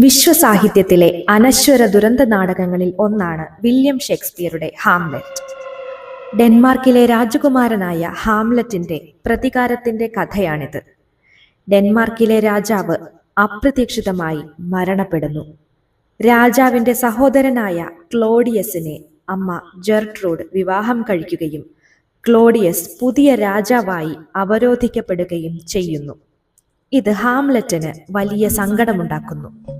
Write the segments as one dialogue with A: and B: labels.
A: വിശ്വസാഹിത്യത്തിലെ അനശ്വര ദുരന്ത നാടകങ്ങളിൽ ഒന്നാണ് വില്യം ഷേക്സ്പിയറുടെ ഹാംലെറ്റ്. ഡെൻമാർക്കിലെ രാജകുമാരനായ ഹാംലെറ്റിന്റെ പ്രതികാരത്തിന്റെ കഥയാണിത്. ഡെൻമാർക്കിലെ രാജാവ് അപ്രതീക്ഷിതമായി മരണപ്പെടുന്നു. രാജാവിന്റെ സഹോദരനായ ക്ലോഡിയസിനെ അമ്മ ജെർട്രൂഡ് വിവാഹം കഴിക്കുകയും ക്ലോഡിയസ് പുതിയ രാജാവായി അവരോധിക്കപ്പെടുകയും ചെയ്യുന്നു. ഇത് ഹാംലെറ്റിന് വലിയ സങ്കടമുണ്ടാക്കുന്നു.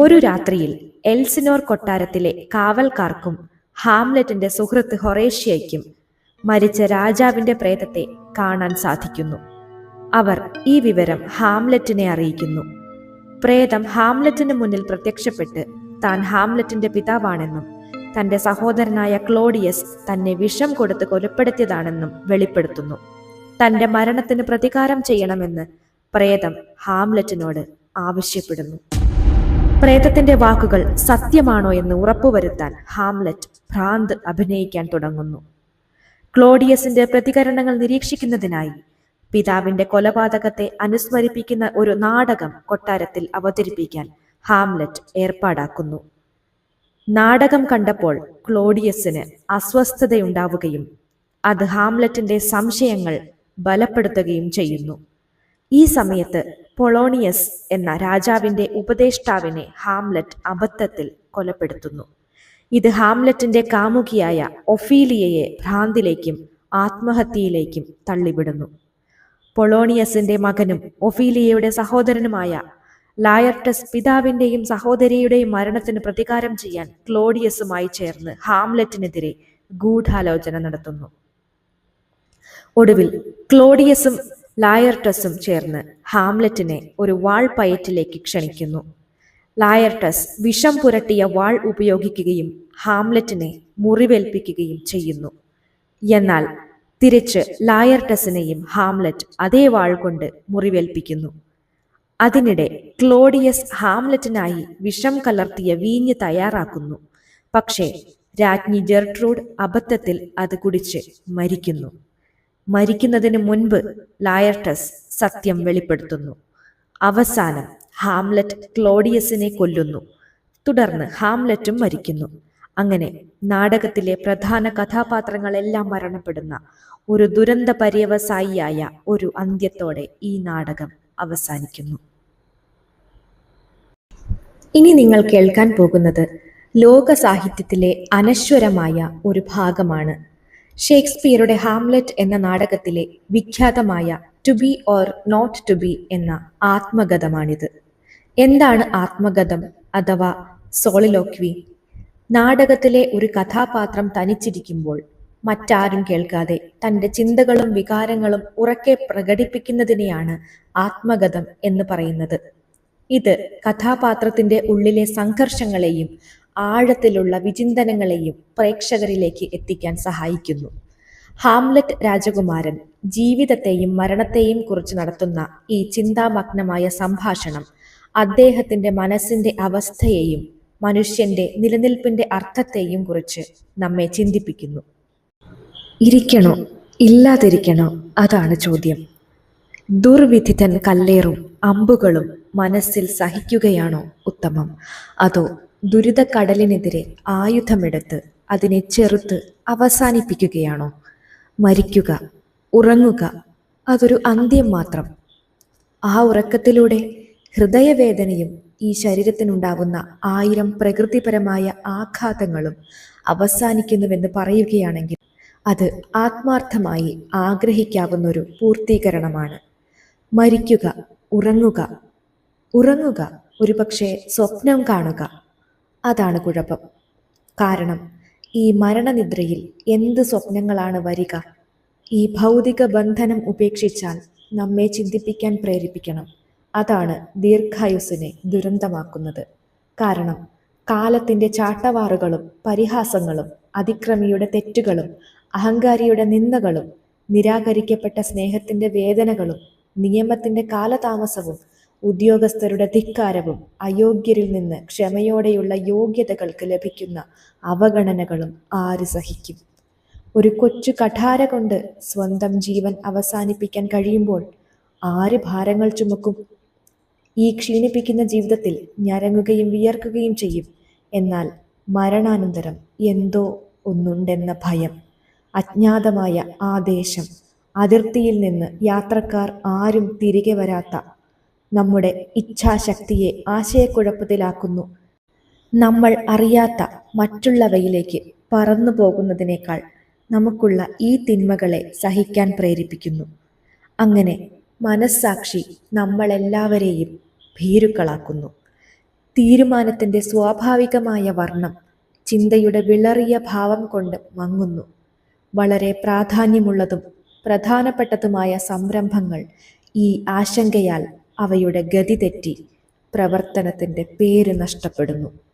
A: ഒരു രാത്രിയിൽ എൽസിനോർ കൊട്ടാരത്തിലെ കാവൽക്കാർക്കും ഹാംലെറ്റിന്റെ സുഹൃത്ത് ഹൊറേഷ്യയ്ക്കും മരിച്ച രാജാവിന്റെ പ്രേതത്തെ കാണാൻ സാധിക്കുന്നു. അവർ ഈ വിവരം ഹാംലെറ്റിനെ അറിയിക്കുന്നു. പ്രേതം ഹാംലെറ്റിന് മുന്നിൽ പ്രത്യക്ഷപ്പെട്ട് താൻ ഹാംലെറ്റിന്റെ പിതാവാണെന്നും തന്റെ സഹോദരനായ ക്ലോഡിയസ് തന്നെ വിഷം കൊടുത്ത് കൊലപ്പെടുത്തിയതാണെന്നും വെളിപ്പെടുത്തുന്നു. തന്റെ മരണത്തിന് പ്രതികാരം ചെയ്യണമെന്ന് പ്രേതം ഹാംലെറ്റിനോട് ആവശ്യപ്പെടുന്നു. പ്രേതത്തിന്റെ വാക്കുകൾ സത്യമാണോ എന്ന് ഉറപ്പുവരുത്താൻ ഹാംലറ്റ് ഭ്രാന്ത് അഭിനയിക്കാൻ തുടങ്ങുന്നു. ക്ലോഡിയസിന്റെ പ്രതികരണങ്ങൾ നിരീക്ഷിക്കുന്നതിനായി പിതാവിന്റെ കൊലപാതകത്തെ അനുസ്മരിപ്പിക്കുന്ന ഒരു നാടകം കൊട്ടാരത്തിൽ അവതരിപ്പിക്കാൻ ഹാംലറ്റ് ഏർപ്പാടാക്കുന്നു. നാടകം കണ്ടപ്പോൾ ക്ലോഡിയസിന് അസ്വസ്ഥതയുണ്ടാവുകയും അത് ഹാംലറ്റിന്റെ സംശയങ്ങൾ ബലപ്പെടുത്തുകയും ചെയ്യുന്നു. ഈ സമയത്ത് പൊളോണിയസ് എന്ന രാജാവിന്റെ ഉപദേഷ്ടാവിനെ ഹാംലറ്റ് അബദ്ധത്തിൽ കൊലപ്പെടുത്തുന്നു. ഇത് ഹാംലറ്റിന്റെ കാമുകിയായ ഒഫീലിയയെ ഭ്രാന്തിലേക്കും ആത്മഹത്യയിലേക്കും തള്ളിവിടുന്നു. പൊളോണിയസിന്റെ മകനും ഒഫീലിയയുടെ സഹോദരനുമായ ലായർട്ടസ് പിതാവിന്റെയും സഹോദരിയുടെയും മരണത്തിന് പ്രതികാരം ചെയ്യാൻ ക്ലോഡിയസുമായി ചേർന്ന് ഹാംലറ്റിനെതിരെ ഗൂഢാലോചന നടത്തുന്നു. ഒടുവിൽ ക്ലോഡിയസും ലായർട്ടസും ചേർന്ന് ഹാംലറ്റിനെ ഒരു വാൾ പയറ്റിലേക്ക് ക്ഷണിക്കുന്നു. ലായർട്ടസ് വിഷം പുരട്ടിയ വാൾ ഉപയോഗിക്കുകയും ഹാംലറ്റിനെ മുറിവേൽപ്പിക്കുകയും ചെയ്യുന്നു. എന്നാൽ തിരിച്ച് ലായർട്ടസിനെയും ഹാംലറ്റ് അതേ വാൾ കൊണ്ട് മുറിവേൽപ്പിക്കുന്നു. അതിനിടെ ക്ലോഡിയസ് ഹാംലറ്റിനായി വിഷം കലർത്തിയ വീഞ്ഞ് തയ്യാറാക്കുന്നു. പക്ഷേ രാജ്ഞി ജെർട്രൂഡ് അബദ്ധത്തിൽ അത് കുടിച്ച് മരിക്കുന്നു. മരിക്കുന്നതിന് മുൻപ് ലായർട്ടസ് സത്യം വെളിപ്പെടുത്തുന്നു. അവസാനം ഹാംലറ്റ് ക്ലോഡിയസിനെ കൊല്ലുന്നു. തുടർന്ന് ഹാംലറ്റും മരിക്കുന്നു. അങ്ങനെ നാടകത്തിലെ പ്രധാന കഥാപാത്രങ്ങളെല്ലാം മരണപ്പെടുന്ന ഒരു ദുരന്ത പര്യവസായിയായ ഒരു അന്ത്യത്തോടെ ഈ നാടകം അവസാനിക്കുന്നു. ഇനി നിങ്ങൾ കേൾക്കാൻ പോകുന്നത് ലോക സാഹിത്യത്തിലെ അനശ്വരമായ ഒരു ഭാഗമാണ്. ഷേക്സ്പിയറുടെ ഹാംലെറ്റ് എന്ന നാടകത്തിലെ വിഖ്യാതമായ to be or not to be എന്ന ആത്മഗതമാണിത് എന്താണ് ആത്മഗതം അഥവാ സോളിലോക്വി? നാടകത്തിലെ ഒരു കഥാപാത്രം തനിച്ചിരിക്കുമ്പോൾ മറ്റാരും കേൾക്കാതെ തന്റെ ചിന്തകളും വികാരങ്ങളും ഉറക്കെ പ്രകടിപ്പിക്കുന്നതിനെയാണ് ആത്മഗതം എന്ന് പറയുന്നത്. ഇത് കഥാപാത്രത്തിന്റെ ഉള്ളിലെ സംഘർഷങ്ങളെയും ആഴത്തിലുള്ള വിചിന്തനങ്ങളെയും പ്രേക്ഷകരിലേക്ക് എത്തിക്കാൻ സഹായിക്കുന്നു. ഹാംലറ്റ് രാജകുമാരൻ ജീവിതത്തെയും മരണത്തെയും കുറിച്ച് നടത്തുന്ന ഈ ചിന്താമഗ്നമായ സംഭാഷണം അദ്ദേഹത്തിന്റെ മനസ്സിന്റെ അവസ്ഥയെയും മനുഷ്യന്റെ നിലനിൽപ്പിന്റെ അർത്ഥത്തെയും കുറിച്ച് നമ്മെ ചിന്തിപ്പിക്കുന്നു. ഇരിക്കണോ? ഇല്ലാതിരിക്കണോ? അതാണ് ചോദ്യം. ദുർവിധിതൻ കല്ലേറും അമ്പുകളും മനസ്സിൽ സഹിക്കുകയാണോ ഉത്തമം? അതോ ദുരിതക്കടലിനെതിരെ ആയുധമെടുത്ത് അതിനെ ചെറുത്ത് അവസാനിപ്പിക്കുകയാണോ? മരിക്കുക ഉറങ്ങുക അതൊരു അന്ത്യം മാത്രം. ആ ഉറക്കത്തിലൂടെ ഹൃദയവേദനയും ഈ ശരീരത്തിനുണ്ടാകുന്ന ആയിരം പ്രകൃതിപരമായ ആഘാതങ്ങളും അവസാനിക്കുന്നുവെന്ന് പറയുകയാണെങ്കിൽ അത് ആത്മാർത്ഥമായി ആഗ്രഹിക്കാവുന്ന ഒരു പൂർത്തീകരണമാണ്. മരിക്കുക ഉറങ്ങുക. ഉറങ്ങുക ഒരുപക്ഷെ സ്വപ്നം കാണുക. അതാണ് കുഴപ്പം. കാരണം ഈ മരണനിദ്രയിൽ എന്ത് സ്വപ്നങ്ങളാണ് വരിക? ഈ ഭൗതിക ബന്ധനം ഉപേക്ഷിച്ചാൽ നമ്മെ ചിന്തിപ്പിക്കാൻ പ്രേരിപ്പിക്കണം. അതാണ് ദീർഘായുസിനെ ദുരന്തമാക്കുന്നത്. കാരണം കാലത്തിന്റെ ചാട്ടവാറുകളും പരിഹാസങ്ങളും അതിക്രമിയുടെ തെറ്റുകളും അഹങ്കാരിയുടെ നിന്ദകളും നിരാകരിക്കപ്പെട്ട സ്നേഹത്തിന്റെ വേദനകളും നിയമത്തിന്റെ കാലതാമസവും ഉദ്യോഗസ്ഥരുടെ ധിക്കാരവും അയോഗ്യരിൽ നിന്ന് ക്ഷമയോടെയുള്ള യോഗ്യതകൾക്ക് ലഭിക്കുന്ന അവഗണനകളും ആര് സഹിക്കും? ഒരു കൊച്ചു കഠാര കൊണ്ട് സ്വന്തം ജീവൻ അവസാനിപ്പിക്കാൻ കഴിയുമ്പോൾ ആര് ഭാരങ്ങൾ ചുമക്കും? ഈ ക്ഷീണിപ്പിക്കുന്ന ജീവിതത്തിൽ ഞരങ്ങുകയും വിയർക്കുകയും ചെയ്യും. എന്നാൽ മരണാനന്തരം എന്തോ ഒന്നുണ്ടെന്ന ഭയം അജ്ഞാതമായ ആദേശം അതിർത്തിയിൽ നിന്ന് യാത്രക്കാർ ആരും തിരികെ വരാത്ത നമ്മുടെ ഇച്ഛാശക്തിയെ ആശയക്കുഴപ്പത്തിലാക്കുന്നു. നമ്മൾ അറിയാത്ത മറ്റുള്ളവയിലേക്ക് പറന്നു പോകുന്നതിനേക്കാൾ നമുക്കുള്ള ഈ തിന്മകളെ സഹിക്കാൻ പ്രേരിപ്പിക്കുന്നു. അങ്ങനെ മനസ്സാക്ഷി നമ്മളെല്ലാവരെയും ഭീരുക്കളാക്കുന്നു. തീരുമാനത്തിന്റെ സ്വാഭാവികമായ വർണം ചിന്തയുടെ വിളറിയ ഭാവം കൊണ്ട് മങ്ങുന്നു. വളരെ പ്രാധാന്യമുള്ളതും പ്രധാനപ്പെട്ടതുമായ സംരംഭങ്ങൾ ഈ ആശങ്കയാൽ അവയുടെ ഗതി തെറ്റി. പ്രവർത്തനത്തിന്റെ പേര് നഷ്ടപ്പെടുന്നു.